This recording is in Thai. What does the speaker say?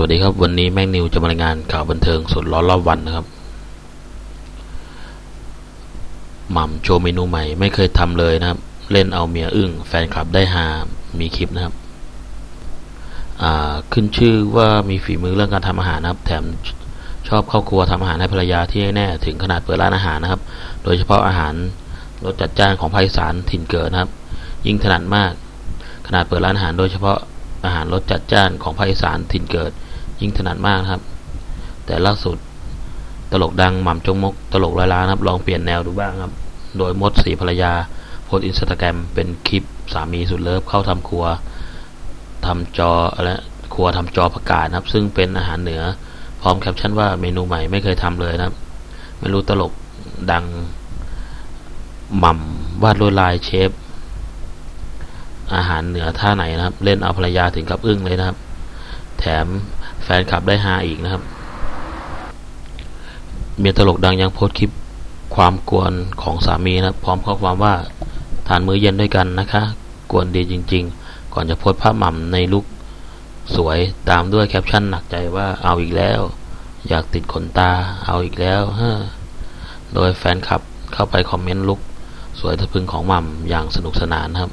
สวัสดีครับ วันนี้แม่งนิวจะมารายงานข่าวบันเทิงสดร้อนรอบวันนะครับหม่ำโชว์เมนูใหม่ ไม่เคยทำเลยนะครับ เล่นเอาเมียอึ้งแฟนคลับได้หามีคลิปนะครับขึ้นชื่อว่ามีฝีมือเรื่องการทำอาหารนะครับ แถมชอบเข้าครัวทำอาหารให้ภรรยาที่แน่ถึงขนาดเปิดร้านอาหารนะครับ โดยเฉพาะอาหารรสจัดจ้านของภาคอีสานถิ่นเกิดนะครับ ยิ่งถนัดมากขนาดเปิดร้านอาหารโดยเฉพาะอาหารรสจัดจ้านของภาคอีสานถิ่นเกิด ยิ่งถนัดมากนะครับ แต่ล่าสุดตลกดังหม่ำจงมก ตลกร้อยล้านครับ ลองเปลี่ยนแนวดูบ้างครับ โดยมดสีภรรยาโพสอินสตาแกรมเป็นคลิปสามีสุดเลิฟเข้าทำครัวทำจออะไรครัวทำจอประกาศนะครับ ซึ่งเป็นอาหารเหนือพร้อมแคปชั่นว่าเมนูใหม่ไม่เคยทำเลยนะครับ ไม่รู้ตลกดังหม่ำวาดลวดลายเชฟอาหารเหนือท่าไหนนะครับ เล่นเอาภรรยาถึงกับอึ้งเลยนะครับ แถมแฟนคลับได้ฮาอีกนะครับ เมียตลกดังยังโพสคลิปความกวนของสามีนะครับพร้อมข้อความว่าทานมื้อเย็นด้วยกันนะคะ กวนดีจริง ๆ ก่อนจะโพสภาพหม่ำในลุคสวยตามด้วยแคปชั่นหนักใจว่าเอาอีกแล้ว อยากติดขนตาเอาอีกแล้วเฮ้อโดยแฟนคลับเข้าไปคอมเมนต์ลุคสวยทะพึงของหม่ำอย่างสนุกสนานครับ